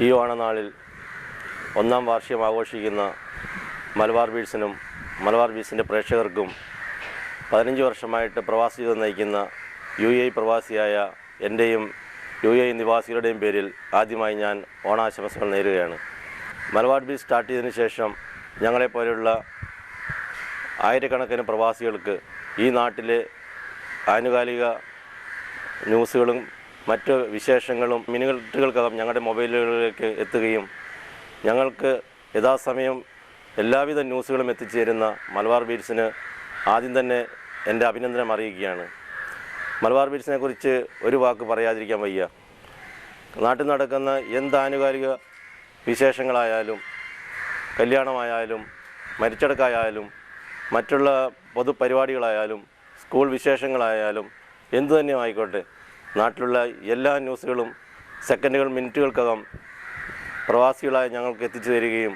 ഈ ഓണനാളിൽ ഒന്നാം വാർഷികം ആഘോഷിക്കുന്ന മലബാർ ബീഡ്സിനും മലബാർ ബീഡ്സിന്റെ പ്രേക്ഷകർക്കും പതിനഞ്ച് വർഷമായിട്ട് പ്രവാസി ജീവിതം നയിക്കുന്ന യു എ പ്രവാസിയായ എന്റെയും യു എ നിവാസികളുടെയും പേരിൽ ആദ്യമായി ഞാൻ ഓണാശംസകൾ നേരുകയാണ്. മലബാർ ബീച്ച് സ്റ്റാർട്ട് ചെയ്തതിന് ശേഷം ഞങ്ങളെപ്പോലെയുള്ള ആയിരക്കണക്കിന് പ്രവാസികൾക്ക് ഈ നാട്ടിലെ ആനുകാലിക ന്യൂസുകളും മറ്റ് വിശേഷങ്ങളും മിനിറ്റുകൾക്കകം ഞങ്ങളുടെ മൊബൈലുകളിലേക്ക് എത്തുകയും ഞങ്ങൾക്ക് യഥാസമയം എല്ലാവിധ ന്യൂസുകളും എത്തിച്ചേരുന്ന മലബാർ ബീഡ്സിന് ആദ്യം തന്നെ എന്റെ അഭിനന്ദനം അറിയിക്കുകയാണ്. മലബാർ ബീഡ്സിനെ കുറിച്ച് ഒരു വാക്ക് പറയാതിരിക്കാൻ വയ്യ. നാട്ടിൽ നടക്കുന്ന എന്ത് ആനുകാലിക വിശേഷങ്ങളായാലും കല്യാണമായാലും മരിച്ചടക്കായാലും മറ്റുള്ള പൊതുപരിപാടികളായാലും സ്കൂൾ വിശേഷങ്ങളായാലും എന്തു തന്നെ ആയിക്കോട്ടെ നാട്ടിലുള്ള എല്ലാ ന്യൂസുകളും സെക്കൻഡുകൾ മിനിറ്റുകൾക്കകം പ്രവാസികളായ ഞങ്ങൾക്ക് എത്തിച്ചു തരികയും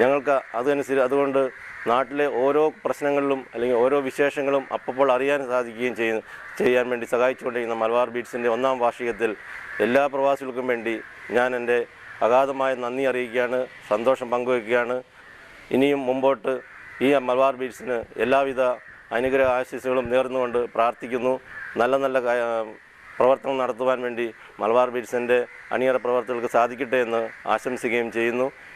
ഞങ്ങൾക്ക് അതനുസരിച്ച് അതുകൊണ്ട് നാട്ടിലെ ഓരോ പ്രശ്നങ്ങളിലും അല്ലെങ്കിൽ ഓരോ വിശേഷങ്ങളും അപ്പോൾ അറിയാൻ സാധിക്കുകയും ചെയ്യുന്നു ചെയ്യാൻ വേണ്ടി സഹായിച്ചുകൊണ്ടിരിക്കുന്ന മലബാർ ബീഡ്സിന്റെ ഒന്നാം വാർഷികത്തിൽ എല്ലാ പ്രവാസികൾക്കും വേണ്ടി ഞാൻ എന്റെ അഗാധമായ നന്ദി അറിയിക്കുകയാണ് സന്തോഷം പങ്കുവയ്ക്കുകയാണ്. ഇനിയും മുമ്പോട്ട് ഈ മലബാർ ബീഡ്സിന് എല്ലാവിധ അനുഗ്രഹ ആശീസുകളും നേർന്നുകൊണ്ട് പ്രാർത്ഥിക്കുന്നു. നല്ല നല്ല പ്രവർത്തനം നടത്തുവാൻ വേണ്ടി മലബാർ ബീഡ്സിന്റെ അണിയറ പ്രവർത്തകർക്ക് സാധിക്കട്ടെ എന്ന് ആശംസിക്കുകയും ചെയ്യുന്നു.